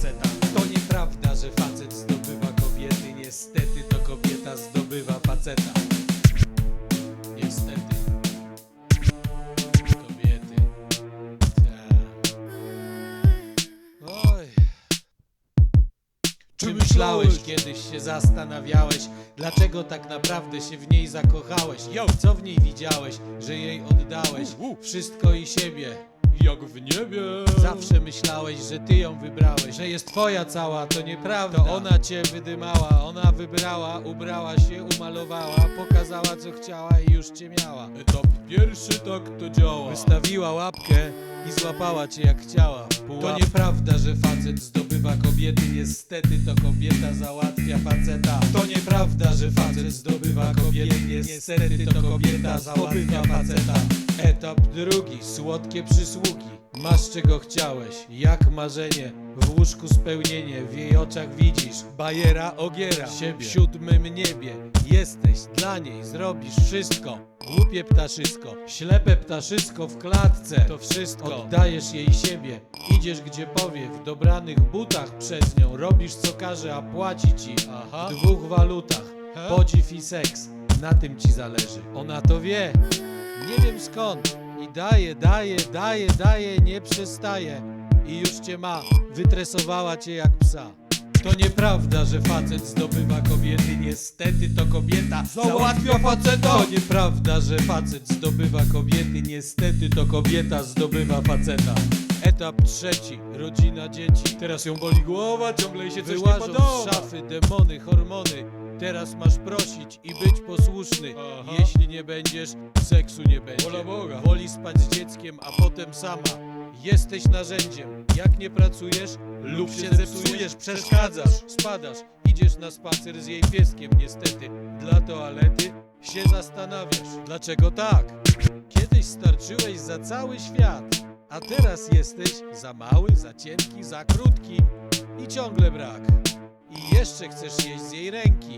faceta. To nieprawda, że facet zdobywa kobiety. Niestety to kobieta zdobywa faceta. Niestety. Kobiety. Tak. Oj. Czy myślałeś, kiedyś się zastanawiałeś Dlaczego tak naprawdę się w niej zakochałeś? Co w niej widziałeś, że jej oddałeś? Wszystko i siebie. Jak w niebie. Zawsze myślałeś, że ty ją wybrałeś, że jest twoja cała, to nieprawda. To ona cię wydymała, ona wybrała, ubrała się, umalowała, pokazała co chciała i już cię miała. Etap pierwszy tak to działa. Wystawiła łapkę i złapała cię jak chciała. w To nieprawda, że facet zdobywa kobiety, niestety to kobieta załatwia faceta. To nieprawda, że facet zdobywa kobiety, niestety to kobieta załatwia faceta. Etap drugi, słodkie przysługi. Masz czego chciałeś, jak marzenie, w łóżku spełnienie, w jej oczach widzisz bajera ogiera, siebie w siódmym niebie. Jesteś dla niej, zrobisz wszystko. Głupie ptaszysko, ślepe ptaszysko w klatce, to wszystko. Oddajesz jej siebie, idziesz gdzie powie, w dobranych butach przez nią, robisz co każe, a płaci ci Aha. w dwóch walutach. Podziw i seks, na tym ci zależy. Ona to wie, nie wiem skąd. I daje, daje, daje, daje, nie przestaje. I już cię ma, wytresowała cię jak psa. To nieprawda, że facet zdobywa kobiety, niestety to kobieta załatwia faceta. To nieprawda, że facet zdobywa kobiety, niestety to kobieta zdobywa faceta. Etap trzeci, rodzina, dzieci. Teraz ją boli głowa, ciągle jej się coś nie Wyłażą podoba. z z szafy, demony, hormony. Teraz masz prosić i być posłuszny. Aha. Jeśli nie będziesz, seksu nie będzie. Wola Boga. Woli spać z dzieckiem, a potem sama. Jesteś narzędziem. Jak nie pracujesz lub się zepsujesz, przeszkadzasz, spadasz. Idziesz na spacer z jej pieskiem, niestety. Dla toalety się zastanawiasz. Dlaczego tak? Kiedyś starczyłeś za cały świat, a teraz jesteś za mały, za cienki, za krótki i ciągle brak. I jeszcze chcesz jeść z jej ręki.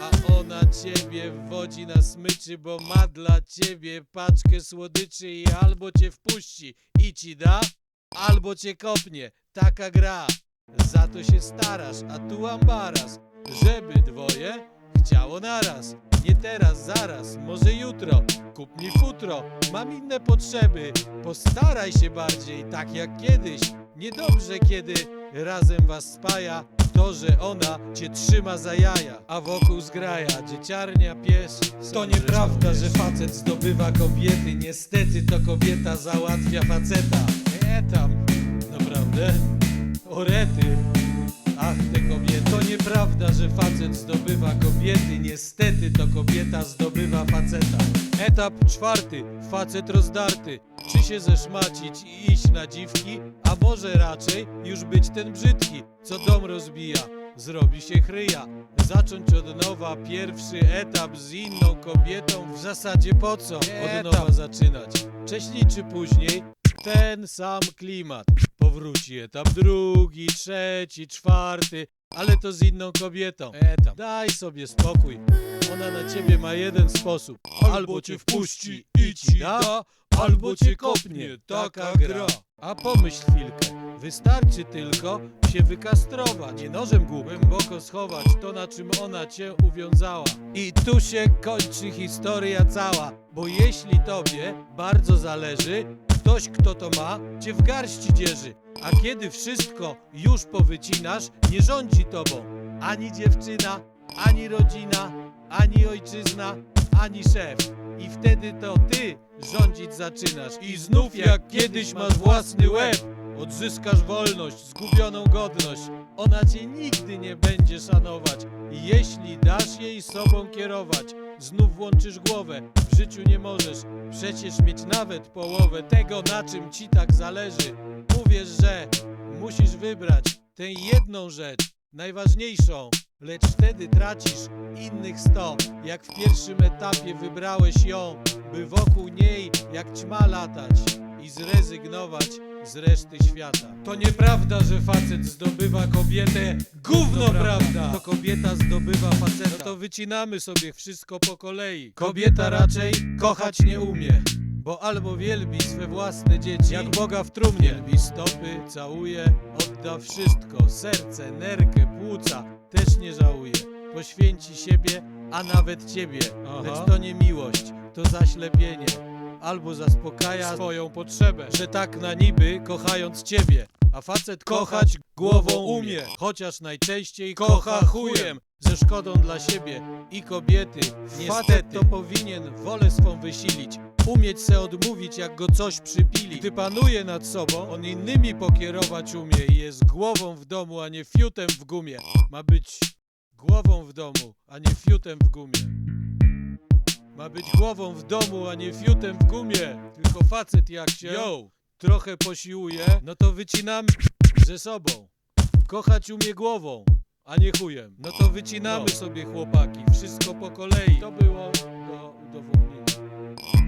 A ona ciebie wodzi na smyczy, bo ma dla ciebie paczkę słodyczy i albo cię wpuści i ci da, albo cię kopnie. Taka gra. Za to się starasz, a tu ambaras, żeby dwoje chciało naraz. Nie teraz, zaraz, może jutro. Kup mi futro, mam inne potrzeby. Postaraj się bardziej, tak jak kiedyś. Niedobrze, kiedy razem was spaja to, że ona cię trzyma za jaja, a wokół zgraja dzieciarnia, pies. To nieprawda, że facet zdobywa kobiety, niestety to kobieta załatwia faceta. E tam, naprawdę? Orety. Ach. To nieprawda, że facet zdobywa kobiety, niestety to kobieta zdobywa faceta. Etap czwarty, facet rozdarty. Czy się zeszmacić i iść na dziwki, a może raczej już być ten brzydki, co dom rozbija, zrobi się chryja. Zacząć od nowa pierwszy etap z inną kobietą, w zasadzie po co od nowa zaczynać? Wcześniej czy później ten sam klimat. Powróci etap drugi, trzeci, czwarty, ale to z inną kobietą. Etap. Daj sobie spokój. Ona na ciebie ma jeden sposób. Albo cię wpuści i ci da, albo cię kopnie. Taka gra. A pomyśl chwilkę. Wystarczy tylko się wykastrować. Nie nożem głęboko schować to, na czym ona cię uwiązała. I tu się kończy historia cała. Bo jeśli tobie bardzo zależy, Ktoś, kto to ma, cię w garści dzierzy. A kiedy wszystko już powycinasz, nie rządzi tobą ani dziewczyna, ani rodzina, ani ojczyzna, ani szef. I wtedy to ty rządzić zaczynasz. I znów jak kiedyś masz własny łeb, odzyskasz wolność, zgubioną godność. Ona cię nigdy nie będzie szanować. Jeśli dasz jej sobą kierować, znów włączysz głowę. W życiu nie możesz przecież mieć nawet połowę tego, na czym ci tak zależy. Uwierz, że musisz wybrać tę jedną rzecz, najważniejszą, lecz wtedy tracisz innych sto. Jak w pierwszym etapie wybrałeś ją, by wokół niej jak ćma latać i zrezygnować z reszty świata. To nieprawda, że facet zdobywa kobietę. Gówno prawda! To kobieta zdobywa faceta. No to wycinamy sobie wszystko po kolei. Kobieta raczej kochać nie umie. Bo albo wielbi swe własne dzieci, jak Boga w trumnie. Wielbi stopy, całuje, odda wszystko, serce, nerkę, płuca, też nie żałuje. poświęci siebie, a nawet ciebie. Aha. Lecz to nie miłość, to zaślepienie. Albo zaspokaja swoją potrzebę, że tak na niby kochając ciebie. A facet kochać głową umie, chociaż najczęściej kocha chujem. Ze szkodą dla siebie i kobiety. Facet to powinien wolę swą wysilić. Umieć se odmówić, jak go coś przypili. Gdy panuje nad sobą, on innymi pokierować umie i jest głową w domu, a nie fiutem w gumie. Ma być głową w domu, a nie fiutem w gumie. Ma być głową w domu, a nie fiutem w gumie. Tylko facet jak się Yo. trochę posiłuje, no to wycinamy ze sobą. Kochać umie głową, a nie chujem. No to wycinamy sobie chłopaki, wszystko po kolei. To było do udowodnienia.